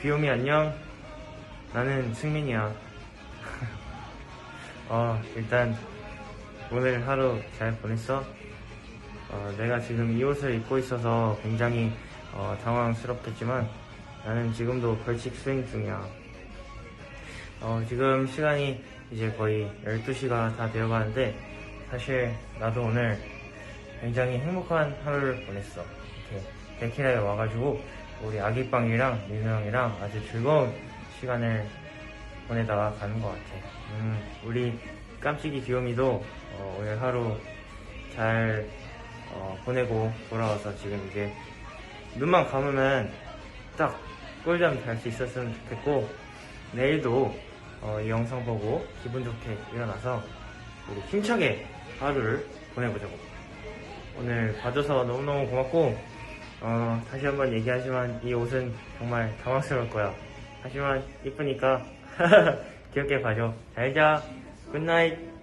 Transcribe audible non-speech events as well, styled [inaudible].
귀요미 안녕. 나는 승민이야. [laughs] 어, 일단 오늘 하루 잘 보냈어? 어, 내가 지금 이 옷을 입고 있어서 굉장히 어, 당황스럽겠지만 나는 지금도 벌칙 수행 중이야. 어, 지금 시간이 이제 거의 12시가 다 되어가는데 사실 나도 오늘 굉장히 행복한 하루를 보냈어. 이렇게 데키라에 와가지고 우리 아기빵이랑 민우 형이랑 아주 즐거운 시간을 보내다가 가는 것 같아. 음, 우리 깜찍이 귀요미도 어, 오늘 하루 잘 어, 보내고 돌아와서 지금 이제 눈만 감으면 딱 꿀잠 잘 수 있었으면 좋겠고 내일도 어, 이 영상 보고 기분 좋게 일어나서 우리 힘차게 하루를 보내보자고. 오늘 봐줘서 너무너무 고맙고 어, 다시 한번 얘기하지만 이 옷은 정말 당황스러울 거야. 하지만 이쁘니까 [laughs] 귀엽게 봐줘. 잘 자. 굿나잇.